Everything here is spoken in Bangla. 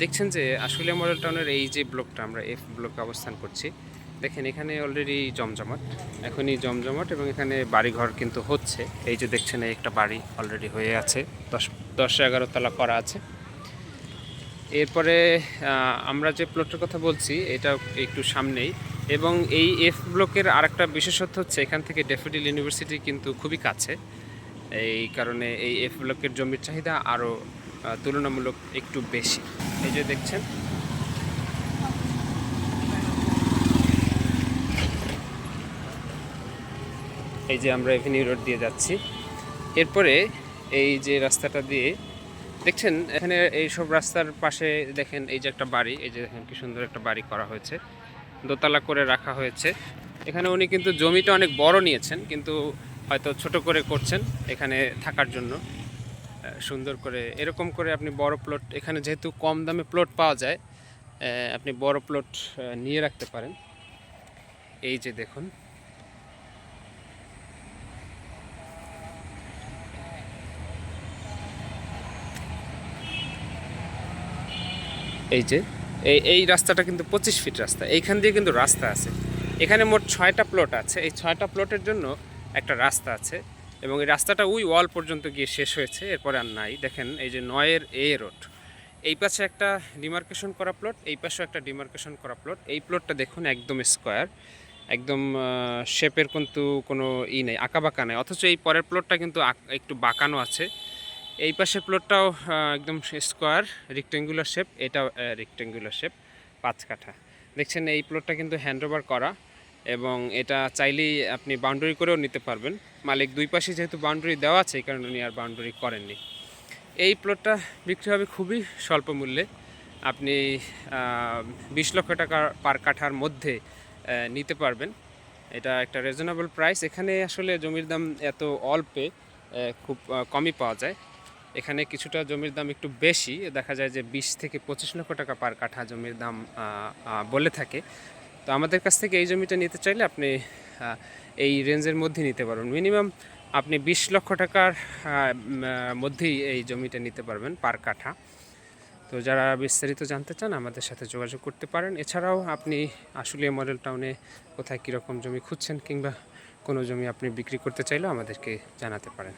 দেখছেন যে আশুলিয়া মডেল টাউনের এই যে ব্লকটা আমরা এফ ব্লকে অবস্থান করছি, দেখেন এখানে অলরেডি জমজমাট, এখনই জমজমাট এবং এখানে বাড়িঘর কিন্তু হচ্ছে। এই যে দেখছেন এই একটা বাড়ি অলরেডি হয়ে আছে, দশ দশ এগারো তলা করা আছে। এরপরে আমরা যে প্লটের কথা বলছি, এটা একটু সামনেই এবং এই এফ ব্লকের আরেকটা বিশেষত্ব হচ্ছে এখান থেকে ডেফোডিল ইউনিভার্সিটি কিন্তু খুবই কাছে। এই কারণে এই এফ ব্লকের জমির চাহিদা আরও তুলনামূলক একটু বেশি। এই যে দেখছেন। এই যে আমরা এভিনিউ রোড দিয়ে যাচ্ছি। এরপরে এই যে রাস্তাটা দিয়ে, দেখছেন, এখানে এই সব রাস্তার পাশে দেখেন এই যে একটা বাড়ি, এই যে দেখেন কি সুন্দর একটা বাড়ি করা হয়েছে। দোতলা করে রাখা হয়েছে। এখানে উনি কিন্তু জমিটা অনেক বড় নিয়েছেন, কিন্তু হয়তো ছোট করে করছেন এখানে থাকার জন্য। সুন্দর করে, এরকম করে আপনি বড় প্লট এখানে যেহেতু কম দামে প্লট পাওয়া যায় আপনি বড় প্লট নিয়ে রাখতে পারেন। এই যে দেখুন। এই যে, এই এই রাস্তাটা কিন্তু পঁচিশ ফিট রাস্তা, এইখান দিয়ে কিন্তু রাস্তা আছে। এখানে মোট ছয়টা প্লট আছে, এই ছয়টা প্লটের জন্য একটা রাস্তা আছে। এবং এই রাস্তাটা ওই ওয়াল পর্যন্ত গিয়ে শেষ হয়েছে, এরপরে আর নাই। দেখেন, এই যে নয়ের এ রোড, এই পাশে একটা ডিমার্কেশন করা প্লট, এই পাশেও একটা ডিমার্কেশন করা প্লট। এই প্লটটা দেখুন একদম স্কোয়ার, একদম শেপের কিন্তু কোনো ই নেই আঁকা বাঁকা নেই। অথচ এই পরের প্লটটা কিন্তু একটু বাঁকানো আছে। এই পাশের প্লটটাও একদম স্কোয়ার রেক্টেঙ্গুলার শেপ এটাও রেক্টেঙ্গুলার শেপ পাঁচ কাঠা। দেখছেন, এই প্লটটা কিন্তু হ্যান্ডওভার করা। এবং এটা চাইলেই আপনি বাউন্ডারি করেও নিতে পারবেন। মালিক দুই পাশে যেহেতু বাউন্ডারি দেওয়া আছে, এই কারণে উনি আর বাউন্ডারি করেননি। এই প্লটটা বিক্রি হবে খুবই স্বল্প মূল্যে। আপনি বিশ লক্ষ টাকা পার কাঠার মধ্যে নিতে পারবেন। এটা একটা রিজনেবল প্রাইস এখানে আসলে জমির দাম এত অল্পে খুব কমই পাওয়া যায়। এখানে কিছুটা জমির দাম একটু বেশি। দেখা যায় যে বিশ থেকে পঁচিশ লক্ষ টাকা পার কাঠা জমির দাম বলে থাকে। তো আমাদের কাছ থেকে এই জমিটা নিতে চাইলে আপনি এই রেঞ্জের মধ্যে নিতে পারবেন। মিনিমাম আপনি বিশ লক্ষ টাকার মধ্যেই এই জমিটা নিতে পারবেন পার কাঠা। তো যারা বিস্তারিত জানতে চান, আমাদের সাথে যোগাযোগ করতে পারেন। এছাড়াও আপনি আশুলিয়া মডেল টাউনে কোথায় কীরকম জমি খুঁজছেন কিংবা কোনো জমি আপনি বিক্রি করতে চাইলেও আমাদেরকে জানাতে পারেন।